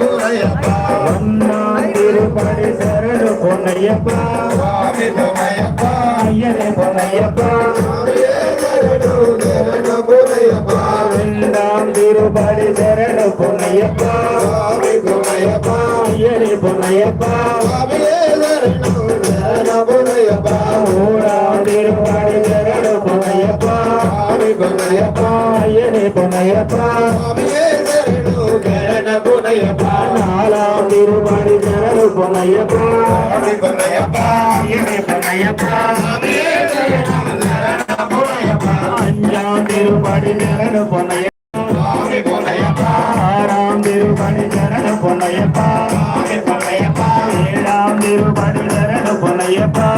శరణుకునయ్యప్ప అన్నా తిరుపతి శరణుకునయ్యప్ప స్వామితమయ్యప్ప అయ్యనే కొనయ్యప్ప రెండాం తిరుపతి శరణుకునయ్యప్ప స్వామి కునయ్యప్ప అయ్యనే కొనయ్యప్ప స్వామియే శరణుకునయ్యప్ప మూడాం తిరుపతి శరణుకునయ్యప్ప స్వామి కునయ్యప్ప అయ్యనే కొనయ్యప్ప స్వామియే பொன்னையப்பா அப்படி பொன்னையப்பா இவே பொன்னையப்பா அஞ்சாம் திருப்படி நரண பொன்னையப்பா ஆறாம் திருப்படி நரண பொன்னையப்பா ஏழாம் திருப்படி நரண பொன்னையப்பா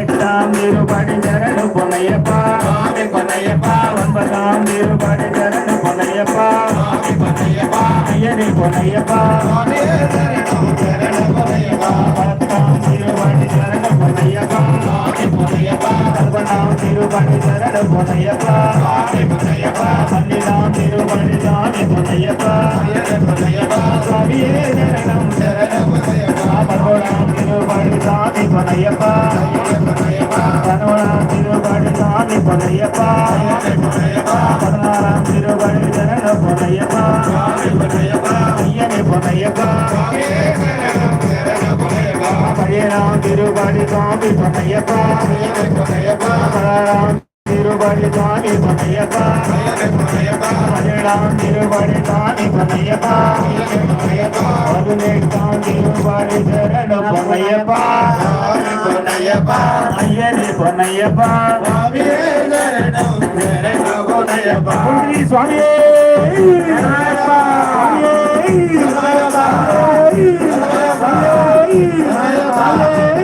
எட்டாம் திருப்படி நரண பொன்னையப்பா ஒன்பதாம் திருப்படி நரண பொன்னையப்பா பொன்னையப்பா திருவடி சரண புனையப்பா புனையப்பா பன்னிலாம் திருவடி சாமி புனையப்பா புனையப்பா சுவாமியே சரணம் சரண புனையப்பா பரோடாம் திருவடி சாமி புனையப்பா புனையப்பா தனோடாம் திருவடி சாமி புனையப்பா புனையப்பா பதினாறாம் திருவடி சரண புனையப்பா புனையப்பா ராம் திருபடி சுவாமி பொன்னையப்பா பொன்னையப்பா ராம் திருபடி சுவாமி பொன்னையப்பா ராம் திருபடி சுவாமி பொன்னையப்பா பதினெட்டாம் திருபடி சரண பொன்னையப்பா பொன்னையப்பா ஐயனே பொன்னையப்பா சுவாமியே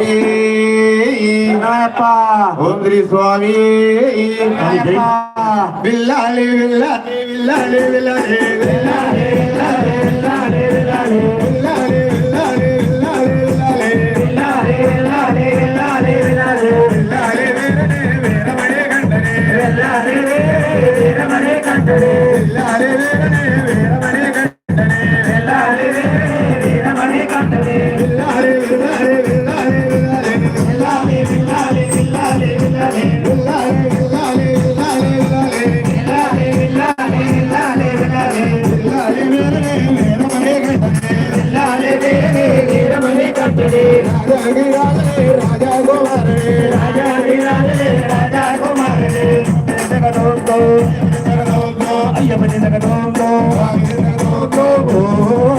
சுவாமி ஓம் ஸ்ரீ சுவாமி வில்லாலே வில்லாலே வில்லாலே வில்லாலே வில்லாலே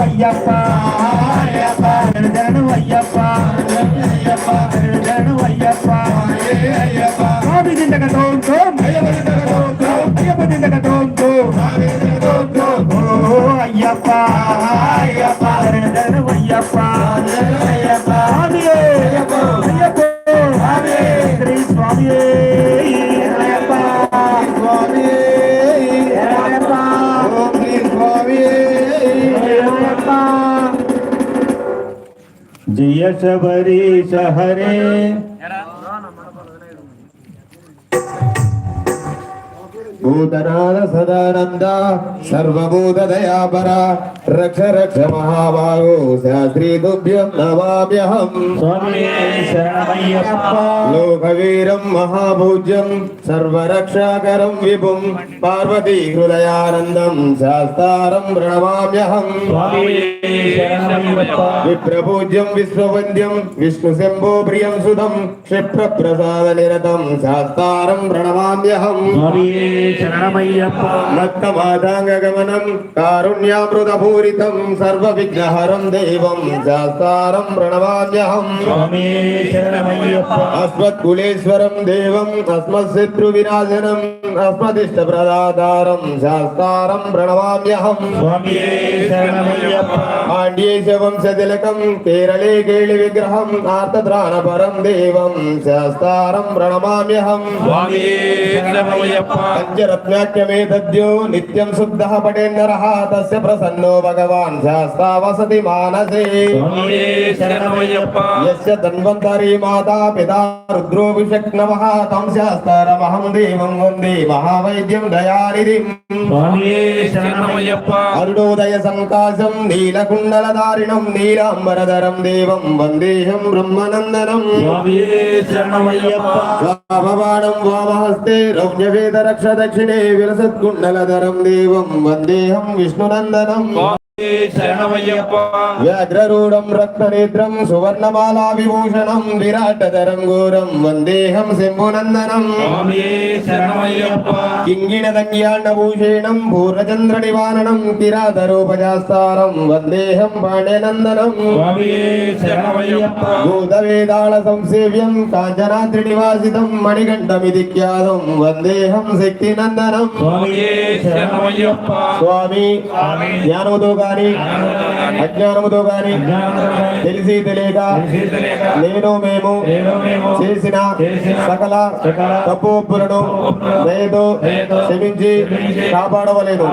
ஐயப்பா. यशबरी सहरे। హరే భూతనాథ సదానంద సర్వభూత దయాపర రక్ష రక్ష మహాబాహో శాస్త్రీ తుభ్యం నమామ్యహం లోకవీరం మహాభూజ్యం సర్వరక్షాకరం విభుం పార్వతీ హృదయానందం శాస్తారం ప్రణమామ్యహం. విప్రపూజ్యం విశ్వవంద్యం విష్ణు శంభో ప్రియం సుధం క్షిప్ర ప్రసాద నిరతం శాస్తారం ప్రణమామ్యహం. శరణమయ్యప్ప మత్తమాదాంగగమనం కారుణ్యామృతపూరితం సర్వవిఘ్నహరం దేవం శాస్తారం ప్రణవామ్యహం స్వామి శరణమయ్యప్ప అస్మత్కులేశ్వరం దేవం అస్మశత్రువినాశనం అస్మదిష్టప్రదాతారం శాస్తారం ప్రణవామ్యహం స్వామి శరణమయ్యప్ప పాండ్యేశ వంశతిలకం కేరళే కేళి విగ్రహం ఆర్తత్రాణపరం దేవం శాస్తారం ప్రణమామ్యహం స్వామి శరణమయ్యప్ప పంచరత్నాఖ్యమేతద్యో నిత్యం శుద్ధः పటేన్నరः తస్య ప్రసన్నో భగవాన్ శాస్తా వసతి మానసే స్వామి శరణమయ్యప్ప యస్య ధన్వంతరీ మాతా పితా రుద్రోభిషక్నవः తం శాస్తారమహం దేవం వందే మహావైద్యం దయానిధిం స్వామి శరణమయ్యప్ప అరుణోదయ సంకాశం నీలకుండలధారిణం నీలాంబరధరం దేవం వందేహం വിരസത്കുണ്ടലതരം ദേവം വന്ദേഹം വിഷ്ണുനന്ദനം వామహస్తే రౌణ్యవేద రక్ష దక్షిణే విలసత్కుండలధరం దేవం వందేహం విష్ణునందనం శరణమయ్యప్ప. వ్యాఘ్రరూఢం రక్తనేత్రం సువర్ణమాలా విభూషణం విరాటధరం ఘోరం వందేహం శంభునందనం స్వామి శరణమయ్యప్ప. కింగిణదంగ్యాన్నభూషేణం గాని అజ్ఞానముతో గాని తెలిసి తెలియక నేను మేము చేసిన సకల తప్పు ఒప్పులను దయతో క్షమించి కాపాడవలేను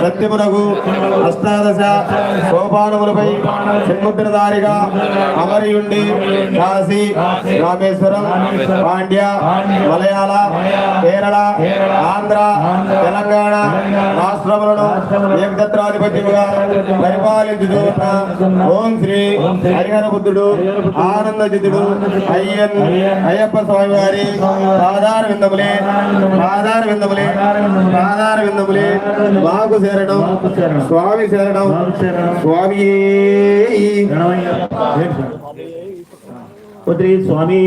సత్యమునకు అష్టాదశ సోపానములపై షణ్ముద్రధారిగా అమరియుండి కాశీ రామేశ్వరం పాండ్య మలయాళ కేరళ ఆంధ్ర తెలంగాణ రాష్ట్రములను ఏకఛత్రాధిపత్యముగా పరిపాలించుతూ ఉన్న ఓం శ్రీ హరిహర బుద్ధుడు ఆనంద జితుడు అయ్యన్ అయ్యప్ప స్వామి వారి పాదార విందములే పాదార విందములే పాదార విందములే మాకు శరణం స్వామి శరణం స్వామి స్వామి.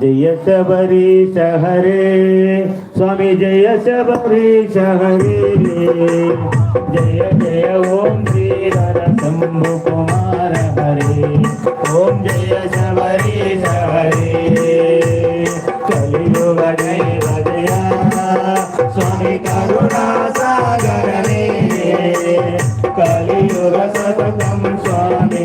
జయ శబరీశ హరే స్వామి జయ శబరీశ హరే జయ జయ ఓం శ్రీ శంభు కుమార హరే. ఓం జయ శబరీశ హరే కలియుగ దైవ జయ. స్వామి కరుణా సాగరనే కలియుగ సతతం స్వామి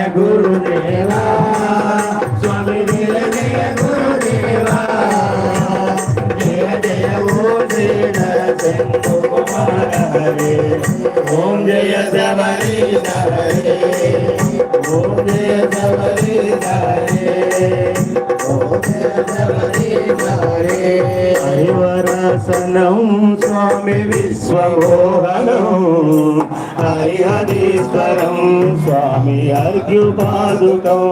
జయ జయ గురుదేవా స్వామి జయ జయ గురుదేవా జయ జయ ఓ శ్రీ నరసింహ కుమార హరే ఓం జయ శబరి హరే ఓం జయ శబరి హరే ఓం జయ శబరి హరే హరివరాసనం స్వామి విశ్వమోహనం హరిహరీశ్వరం స్వామి అర్ఘ్యుపాదుకం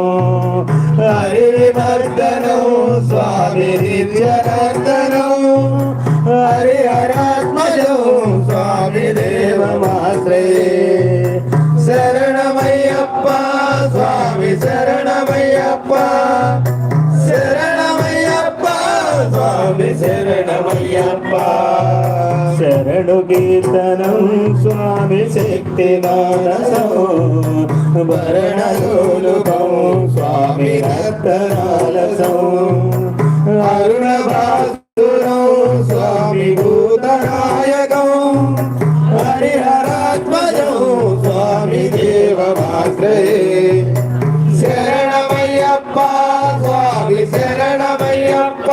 హరివర్ధనం స్వామి నిత్యనర్దనం హరిహరాత్మజం స్వామి దేవమాశ్రయే. శరణమయ్యప్ప స్వామి శరణమయ్యప్ప. శరణమయ్యప్ప స్వామి శరణమయ్యప్ప. శరణు కీర్తనం స్వామి శక్తి మానసం భరణలోలుకం స్వామి రక్తనాలసం అరుణ భాసురం స్వామి భూతనాయకం హరిహరాత్మజం స్వామి దేవమాశ్రయే శరణమయ్యప్ప స్వామి శరణమయ్యప్ప.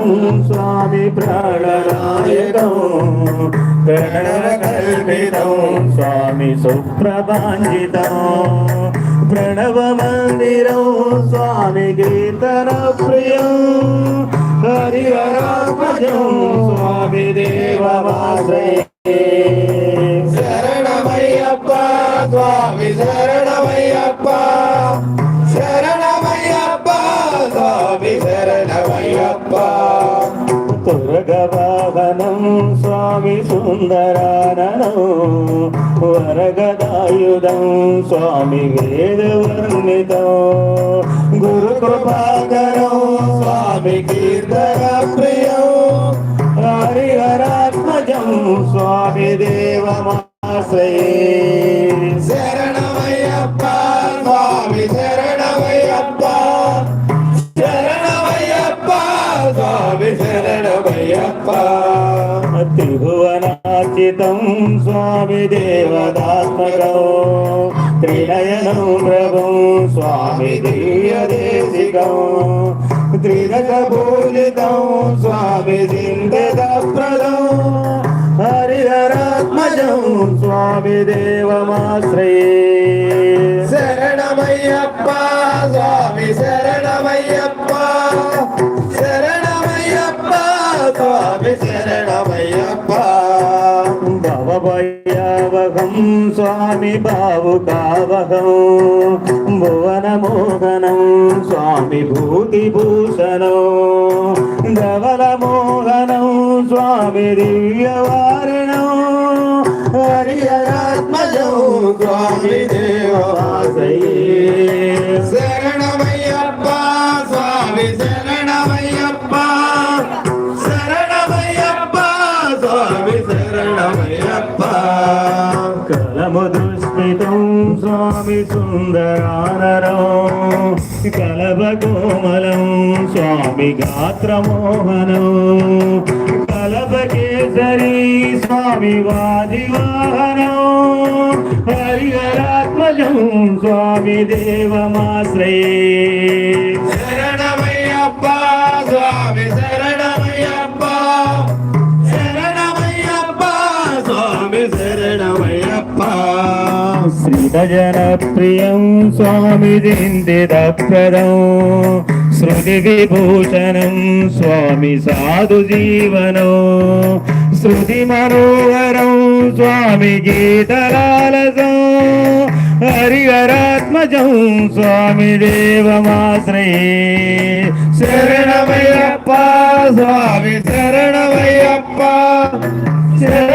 स्वामी प्रणनायकं प्रणवकल्पितं स्वामी सुप्रभाञ्जितं प्रणवमन्दिरं स्वामी कीर्तनप्रियं हरिवरापजं स्वामी देववासये शरणमय्यप्पा स्वामी शरणमय्यप्पा शरण సుందరాననం వరగదాయుధం స్వామి వేదవర్ణితం గురు కృపాకరం స్వామి కీర్తన ప్రియం. హరిహరాత్మజం స్వామి దేవమాశ్రయ. త్రిభువనాచితం స్వామి దేవదాత్మకం త్రినయనం ప్రభం స్వామి దివ్యదేశికం త్రిరకపూజితం స్వామి దిందప్రదం హరిహరాత్మజం స్వామి దేవమాశ్రయే శరణమయ్యప్ప స్వామి శరణమయ్యప్ప శరణమయ్యప్ప స్వామి బావు కావహం. భువన మోహనం స్వామి భూతి భూషణం. భూతిభూషణం ధవలమోహనం స్వామి దివ్యవారిణం. హరియరాత్మజం స్వామి దేవవాసయే. స్వామి సుందరానరం కలభ కోమలం స్వామి గాత్రమోహనం కలభ కేసరి స్వామి వాదివాహనం హరిహరాత్మజం స్వామి దేవమాశ్రయే. శ్రీతజన ప్రియం స్వామి దిందిదప్రదం శృతి విభూషణం స్వామి సాధు జీవనం. శృతి మనోహరం స్వామి గీతలాలసం హరిహరాత్మజం స్వామి దేవమాశ్రయే. శరణమయ్యప్ప స్వామి శరణమయ్యప్ప. శరణ